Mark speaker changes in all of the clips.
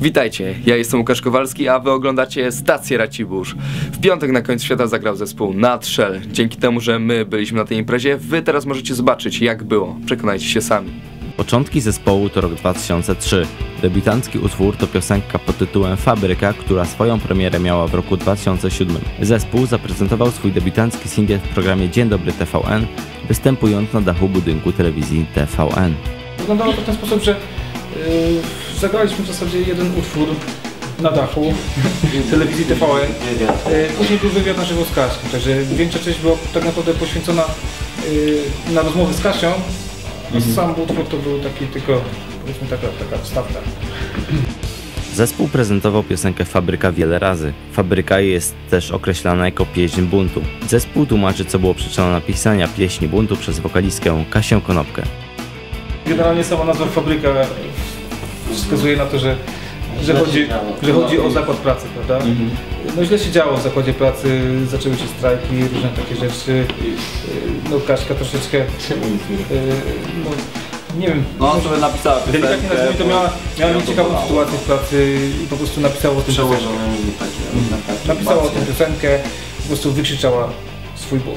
Speaker 1: Witajcie, ja jestem Łukasz Kowalski, a wy oglądacie stację Racibórz. W piątek na końcu świata zagrał zespół Nutshell. Dzięki temu, że my byliśmy na tej imprezie, wy teraz możecie zobaczyć jak było. Przekonajcie się sami.
Speaker 2: Początki zespołu to rok 2003. Debiutancki utwór to piosenka pod tytułem Fabryka, która swoją premierę miała w roku 2007. Zespół zaprezentował swój debiutancki singiel w programie Dzień Dobry TVN, występując na dachu budynku telewizji TVN.
Speaker 3: Wyglądało to w ten sposób, że zagraliśmy w zasadzie jeden utwór na dachu telewizji TVN. Yy, później był wywiad na żywo z Kasią, także większa część była tak naprawdę poświęcona yy, na rozmowy z Kasią, a sam utwór to był taki tylko, powiedzmy taka, taka wstawka.
Speaker 2: Zespół prezentował piosenkę Fabryka wiele razy. Fabryka jest też określana jako pieśń buntu. Zespół tłumaczy, co było przyczyną napisania pieśni buntu przez wokalistkę Kasię Konopkę.
Speaker 3: Generalnie sama nazwa Fabryka wskazuje na to, że, że, chodzi, że chodzi o zakład pracy, prawda? No źle się działo w zakładzie pracy, zaczęły się strajki, różne takie rzeczy. No Kaśka troszeczkę, yy, no nie wiem,
Speaker 4: No, on sobie napisała
Speaker 3: delikatnie
Speaker 4: piosenkę.
Speaker 3: nazwijmy to miała, miała nieciekawą sytuację w pracy i po prostu napisała o tym piosenkę.
Speaker 4: Takie.
Speaker 3: Napisała o tym piosenkę, po prostu wykrzyczała swój ból.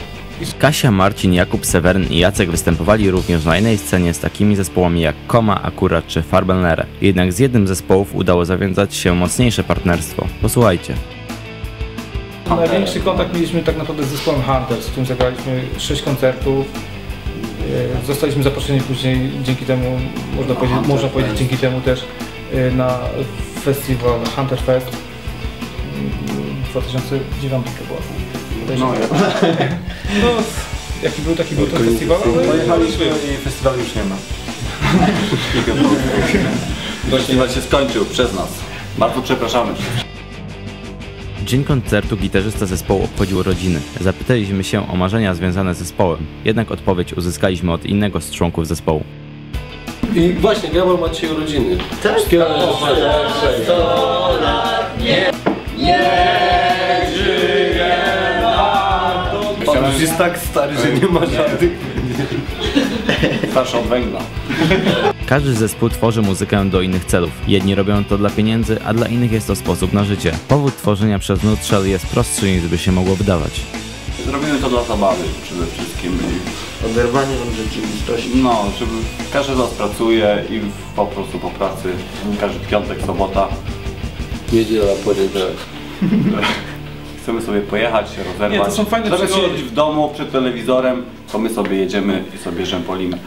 Speaker 2: Kasia, Marcin, Jakub, Seweryn i Jacek występowali również na jednej scenie z takimi zespołami jak Koma, Akurat czy Farbelnere. Jednak z jednym z zespołów udało zawiązać się mocniejsze partnerstwo. Posłuchajcie.
Speaker 3: Największy kontakt mieliśmy tak naprawdę z zespołem Hunters, z którym zagraliśmy 6 koncertów. E, Zostaliśmy zaproszeni później dzięki temu, można powiedzieć,
Speaker 4: Hunter
Speaker 3: można powiedzieć dzięki temu też e, na festiwal Hunter Fest mm, 2009 to było.
Speaker 4: No, ja
Speaker 3: No, jaki był, taki był ten festiwal,
Speaker 4: pojechaliśmy i festiwalu już nie ma. Festiwal się skończył przez nas. Bardzo przepraszamy.
Speaker 2: Dzień koncertu gitarzysta zespołu obchodził rodziny. Zapytaliśmy się o marzenia związane z zespołem, jednak odpowiedź uzyskaliśmy od innego z członków zespołu.
Speaker 5: I właśnie, Gabor ma dzisiaj urodziny. Tak, Wszystkiego
Speaker 4: Pan już jest tak stary, że nie ma żadnych. Starszy od węgla.
Speaker 2: Każdy zespół tworzy muzykę do innych celów. Jedni robią to dla pieniędzy, a dla innych jest to sposób na życie. Powód tworzenia przez Nutshell jest prostszy niż by się mogło wydawać.
Speaker 4: Zrobimy to dla zabawy przede wszystkim. I,
Speaker 5: Oderwanie od rzeczywistości.
Speaker 4: no, żeby każdy z nas pracuje i po prostu po pracy, każdy piątek, sobota
Speaker 5: Niedziela, poniedziałek.
Speaker 4: chcemy sobie pojechać, się rozerwać.
Speaker 3: Nie, to są fajne
Speaker 4: Zamiast
Speaker 3: przygody.
Speaker 4: siedzieć w domu przed telewizorem, to my sobie jedziemy i sobie rzępolimy.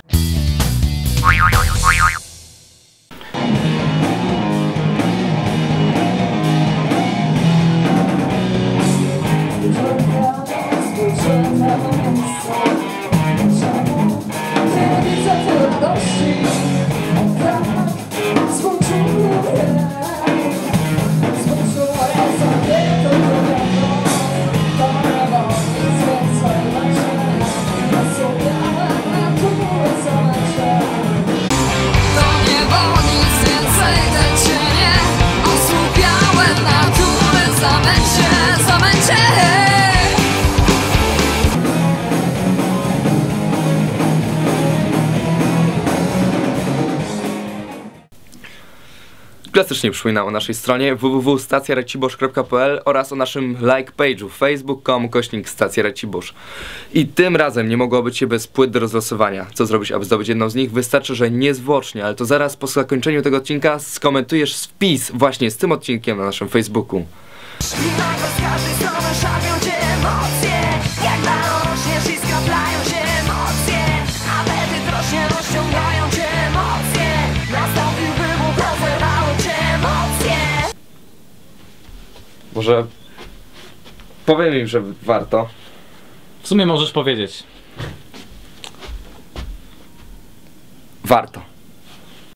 Speaker 1: Klasycznie przypominam o naszej stronie www.stacjaracibosz.pl oraz o naszym like page'u facebook.com kośnik stacja Racibosz. I tym razem nie mogło być się bez płyt do rozlosowania. Co zrobić, aby zdobyć jedną z nich? Wystarczy, że niezwłocznie, ale to zaraz po zakończeniu tego odcinka skomentujesz wpis właśnie z tym odcinkiem na naszym Facebooku.
Speaker 6: Jak skraplają się emocje rośnie, rozciągają
Speaker 1: Może powiem im, że warto.
Speaker 7: W sumie możesz powiedzieć.
Speaker 1: Warto.